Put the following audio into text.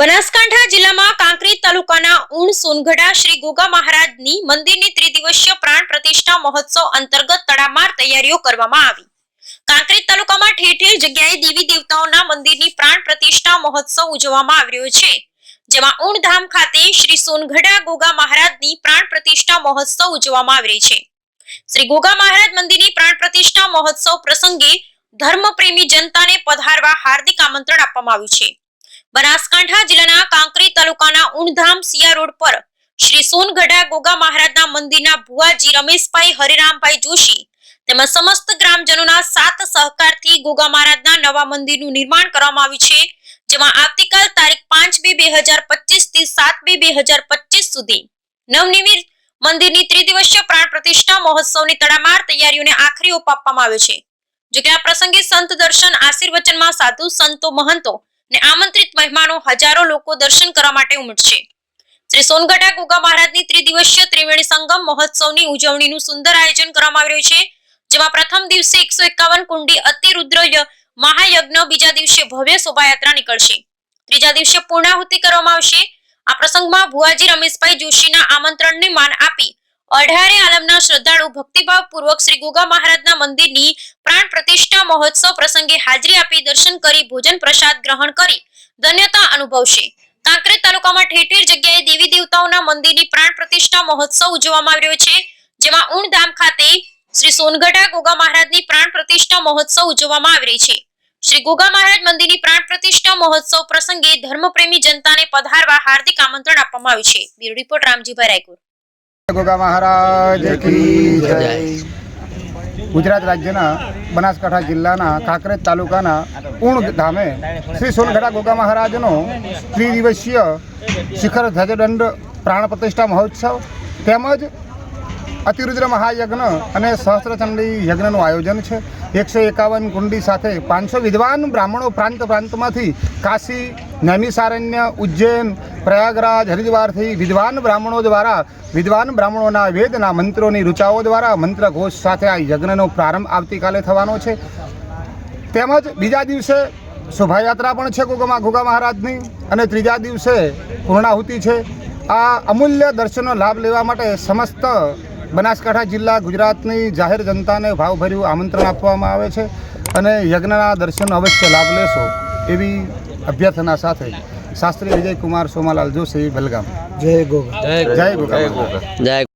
બનાસકાંઠા જિલ્લામાં કાંકરેજ તાલુકાના ઉણ સોનગઢા શ્રી ગોગા મહારાજની મંદિરની ત્રિદિવસીય પ્રાણ પ્રતિષ્ઠા મહોત્સવ અંતર્ગત તડામાર તૈયારીઓ કરવામાં આવી. કાંકરેજ તાલુકામાં ઠેર ઠેર જગ્યાએ દેવી દેવતાઓના મંદિરની પ્રાણ પ્રતિષ્ઠા મહોત્સવ ઉજવવામાં આવી રહ્યો છે. જેમાં ઉણધામ ખાતે શ્રી સોનગઢા ગોગા મહારાજની પ્રાણ પ્રતિષ્ઠા મહોત્સવ ઉજવવામાં આવી છે. શ્રી ગોગા મહારાજ મંદિરની પ્રાણ પ્રતિષ્ઠા મહોત્સવ પ્રસંગે ધર્મપ્રેમી જનતાને પધારવા હાર્દિક આમંત્રણ આપવામાં આવ્યું છે. બનાસકાંઠા જિલ્લાના કાંકરી તાલુકાના ઉણધામ સિયા રોડ પર શ્રી સોનગઢા ગોગા મહારાજના મંદિરના ભુવાજી રમેશભાઈ, હરિરામભાઈ જોશી તેમજ સમસ્ત ગ્રામજનોના સાત સહકારથી ગોગા મહારાજના નવા મંદિરનું નિર્માણ કરવામાં આવ્યું છે, જેમાં આવતીકાલ તારીખ પાંચ બે બે હજાર પચીસથી સાત બે બે હજાર પચીસ સુધી નવનિર્મિત મંદિરની ત્રિદિવસીય પ્રાણ પ્રતિષ્ઠા મહોત્સવની તડામાર તૈયારીઓને આખરી ઓપ આપવામાં આવ્યો છે. જોકે આ પ્રસંગે સંત દર્શન આશીર્વચનમાં સાધુ, સંતો, મહંતો ને આમંત્રિત મહેમાનો હજારો લોકો દર્શન કરવા માટે ઉમટશે. શ્રી સોનગઢા ગોગા મહારાજની ત્રિદિવસીય ત્રિવેણી સંગમ મહોત્સવની ઉજવણીનું સુંદર આયોજન કરવામાં આવી રહ્યું છે, જેમાં પ્રથમ દિવસે એકસો એકાવન કુંડી અતિરુદ્ર મહાયજ્ઞ, બીજા દિવસે ભવ્ય શોભાયાત્રા નીકળશે. ત્રીજા દિવસે પૂર્ણાહુતિ કરવામાં આવશે. આ પ્રસંગમાં ભુવાજી રમેશભાઈ જોશીના આમંત્રણને માન આપી અઢારે આલમના શ્રદ્ધાળુ ભક્તિભાવ પૂર્વક શ્રી ગોગા મહારાજના મંદિરની પ્રાણ પ્રતિષ્ઠા મહોત્સવ પ્રસંગે હાજરી આપી દર્શન કરી ભોજન પ્રસાદ ગ્રહણ કરી ધન્યતા અનુભવશે. કાંકરેજ તાલુકામાં ઠેર ઠેર જગ્યાએ દેવી દેવતાઓના મંદિરની પ્રાણ પ્રતિષ્ઠા મહોત્સવ ઉજવવામાં આવ્યો છે. જેમાં ઉણધામ ખાતે શ્રી સોનગઢા ગોગા મહારાજની પ્રાણ પ્રતિષ્ઠા મહોત્સવ ઉજવવામાં આવી રહી છે. શ્રી ગોગા મહારાજ મંદિરની પ્રાણ પ્રતિષ્ઠા મહોત્સવ પ્રસંગે ધર્મપ્રેમી જનતાને પધારવા હાર્દિક આમંત્રણ આપવામાં આવ્યું છે. બ્યુરો રિપોર્ટ રામજીભાઈ રાયગુર ગોગા મહારાજ કી જય ગુજરાત રાજ્યના બનાસકાંઠા જિલ્લાના કાંકરેજ તાલુકાના ઉણ ધામે શ્રી સોનગઢા ગોગા મહારાજનો ત્રિદિવસીય શિખર ધ્વજદંડ પ્રાણ પ્રતિષ્ઠા મહોત્સવ તેમજ અતિરુદ્ર મહાયજ્ઞ અને સહસ્ત્રચંડી યજ્ઞનું આયોજન છે. એકસો એકાવન કુંડી સાથે પાંચસો વિદ્વાન બ્રાહ્મણો પ્રાંત પ્રાંતમાંથી કાશી નૈમિસારણ્ય ઉજ્જૈન, પ્રયાગરાજ, હરિદ્વારથી વિદ્વાન બ્રાહ્મણો દ્વારા, વિદ્વાન બ્રાહ્મણોના વેદના મંત્રોની રૂચાઓ દ્વારા મંત્ર ઘોષ સાથે આ યજ્ઞનો પ્રારંભ આવતીકાલે થવાનો છે. તેમજ બીજા દિવસે શોભાયાત્રા પણ છે ગોગા ગોગા મહારાજની અને ત્રીજા દિવસે પૂર્ણાહુતિ છે. આ અમૂલ્ય દર્શનનો લાભ લેવા માટે સમસ્ત બનાસકાંઠા જિલ્લા ગુજરાતની જાહેર જનતાને ભાવભર્યું આમંત્રણ આપવામાં આવે છે અને યજ્ઞના દર્શન અવશ્ય લાભ લેશો એવી અભ્યર્થના સાથે શાસ્ત્રી વિજયકુમાર સોમાલાલ જોશી બલગામ. જય ગોગા. જય ગોગા. જય